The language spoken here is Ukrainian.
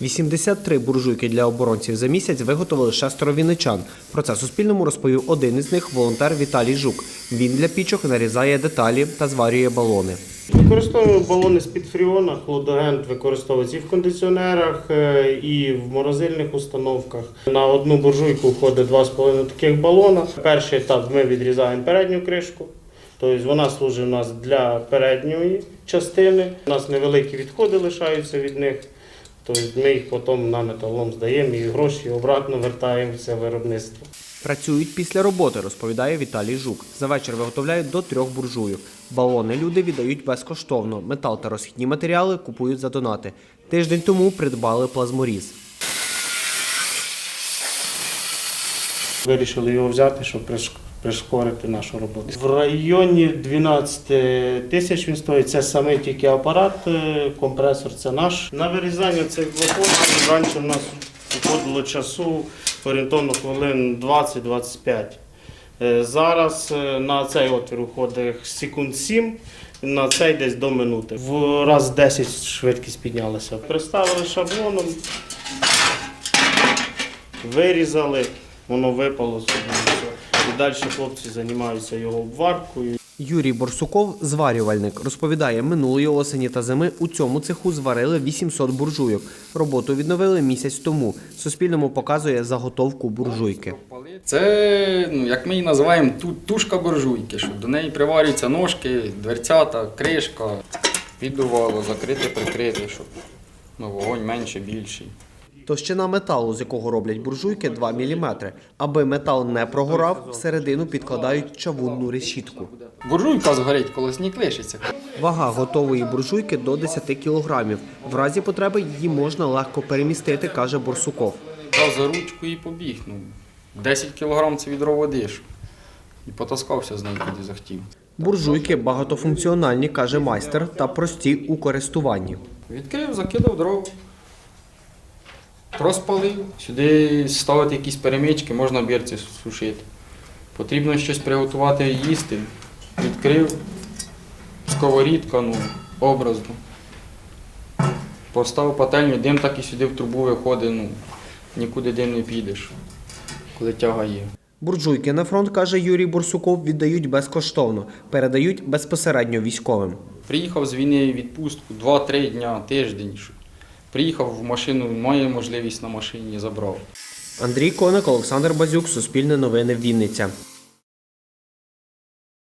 83 буржуйки для оборонців за місяць виготовили шестеро вінничан. Про це Суспільному розповів один із них волонтер Віталій Жук. Він для пічок нарізає деталі та зварює балони. Використовуємо балони з-під фріона, хлодоген використовується і в кондиціонерах, е, і в морозильних установках. На одну буржуйку входить 2,5 таких балона. Перший етап ми відрізаємо передню кришку. Тобто вона служить у нас для передньої частини. У нас невеликі відходи лишаються від них. Тобто ми їх потім на металолом здаємо і гроші обратно вертаємо в це виробництво. Працюють після роботи, розповідає Віталій Жук. За вечір виготовляють до трьох буржуйок. Балони люди віддають безкоштовно. Метал та розхідні матеріали купують за донати. Тиждень тому придбали плазморіз. Вирішили його взяти, щоб прискорити нашу роботу. В районі 12 тисяч він стоїть. Це саме тільки апарат, е, компресор це наш. На вирізання цих блоків раніше в нас виходило часу орієнтовно хвилин 20-25. Е, Зараз е, на цей отвір уходить секунд 7, на цей десь до минути. В раз 10 швидкість піднялася. Приставили шаблоном, вирізали, воно випало собі. І далі хлопці займаються його обваркою. Юрій Борсуков, зварювальник, розповідає, минулої осені та зими у цьому цеху зварили 800 буржуйок. Роботу відновили місяць тому. Суспільному показує заготовку буржуйки. Це, ну, як ми її називаємо, ту- тушка буржуйки, що до неї приварюються ножки, дверцята, кришка, піддувало, закрити, прикрити, щоб ну, вогонь менше, більший. Товщина металу, з якого роблять буржуйки, 2 мм. Аби метал не прогорав, всередину підкладають чавунну решітку. Буржуйка згорить, коли сніг лишиться. Вага готової буржуйки до 10 кілограмів. В разі потреби її можна легко перемістити, каже Борсуков. За ручку і побіг. Ну, 10 кілограм це відро води. І потаскався з нею, куди захотів. Буржуйки багатофункціональні, каже майстер, та прості у користуванні. Відкрив, закидав дров. Розпалив. Сюди ставити якісь перемички, можна бірці сушити. Потрібно щось приготувати їсти. Відкрив. Сковорідка, ну, образно. Поставив пательню, дим так і сюди в трубу виходить, ну, нікуди дим не підеш, коли тяга є. Буржуйки на фронт, каже Юрій Борсуков, віддають безкоштовно, передають безпосередньо військовим. Приїхав з війни відпустку 2-3 дня, тиждень. Приїхав в машину, має можливість на машині, забрав. Андрій Коник, Олександр Базюк, Суспільне новини, Вінниця.